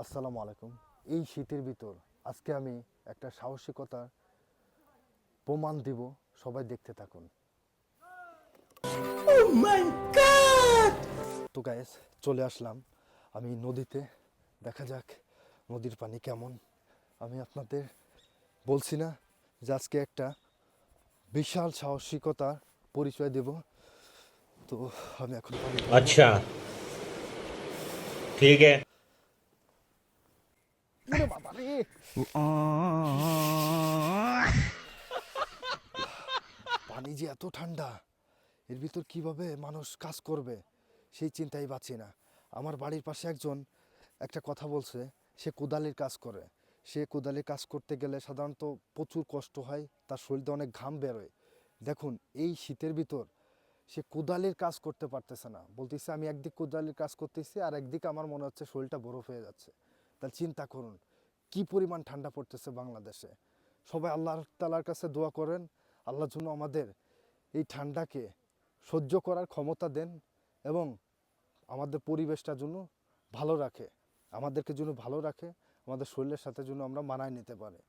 আসসালামু আলাইকুম। এই শীতের ভিতর আজকে আমি একটা সাহসিকতার প্রমাণ দিব সবাই দেখতে থাকুন। oh তো গায়েস চলে আসলাম। আমি নদীতে দেখা যাক নদীর পানি কেমন। আমি আপনাদের বলছি না যে আজকে একটা বিশাল সাহসিকতার পরিচয় দেব। তো আমি এখন আচ্ছা। ठीक है ওরে বাবা রে! পানি যে এত ঠান্ডা এর ভিতর কিভাবে মানুষ কাজ করবে সেই চিন্তাই পাচ্ছি না আমার বাড়ির পাশে একজন একটা কথা বলছে সে কোদালির কাজ করে সে কোদালির কাজ করতে গেলে সাধারণত প্রচুর কষ্ট হয় তার শরীরতে অনেক ঘাম বেরোয় দেখুন এই শীতের ভিতর সে কোদালির কাজ করতে পারতেছে না। বলতেছে, আমি একদিক কোদালির কাজ করতেছি, আর একদিকে আমার মনে হচ্ছে শরীরটা বরফ হয়ে যাচ্ছে। তাহলে চিন্তা করুন, কি পরিমাণ ঠান্ডা পড়তেছে বাংলাদেশে? সবাই আল্লাহ তালার কাছে দোয়া করেন, আল্লাহর জন্য আমাদের এই ঠান্ডাকে সহ্য করার ক্ষমতা দেন এবং আমাদের পরিবেশটা জন্য ভালো রাখে। আমাদেরকে জন্য ভালো রাখে, আমাদের শরীরের সাথে জন্য আমরা মানায় নিতে পারি।